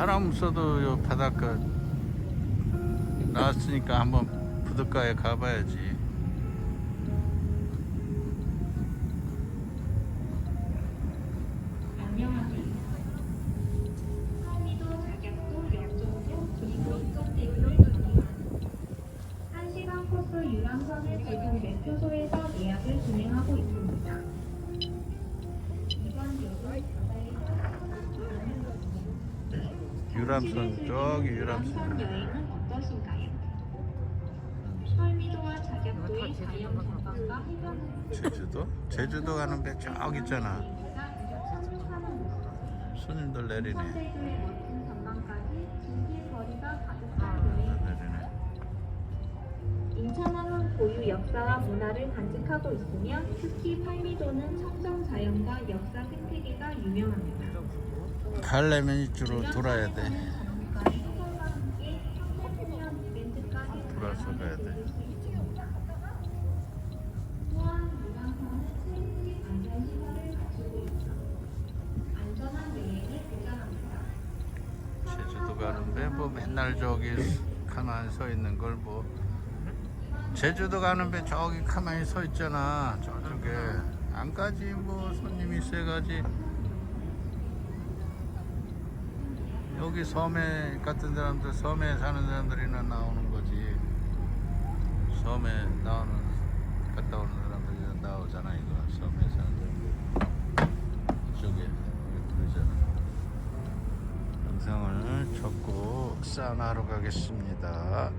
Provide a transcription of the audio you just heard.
사람 없어도 요 바닷가 나왔으니까 한번 부둣가에 가봐야지. 안녕하세요. 한미도 자 유람선 저기 유람선. 여행은 어떠신가요? 설미도와 자격도의 자연 경관과 해변을 제주도? 제주도 가는 배 저기 있잖아. 손님들 내리네. 선대교의 멋진 전망까지 즐길 거리가 아, 가득한 여행 내리네. 인천항은 고유 역사와 문화를 간직하고 있으며 특히 팔미도는 청정 자연과 역사 생태계가 유명합니다. 가려면 이쪽으로 돌아야 돼. 돌아서 가야 돼. 제주도 가는데 뭐 맨날 저기 가만히 서 있는 걸 뭐 제주도 가는 배 저기 가만히 서 있잖아 저쪽에 안 가지 뭐 손님이 세 가지 여기 섬에 같은 사람들 섬에 사는 사람들이나 나오는 거지. 섬에 나오는 갔다 오는 사람들이 나오잖아 이거. 섬에 사는 사람들. 이쪽에 그러잖아. 영상을 접고 사우나하러 가겠습니다.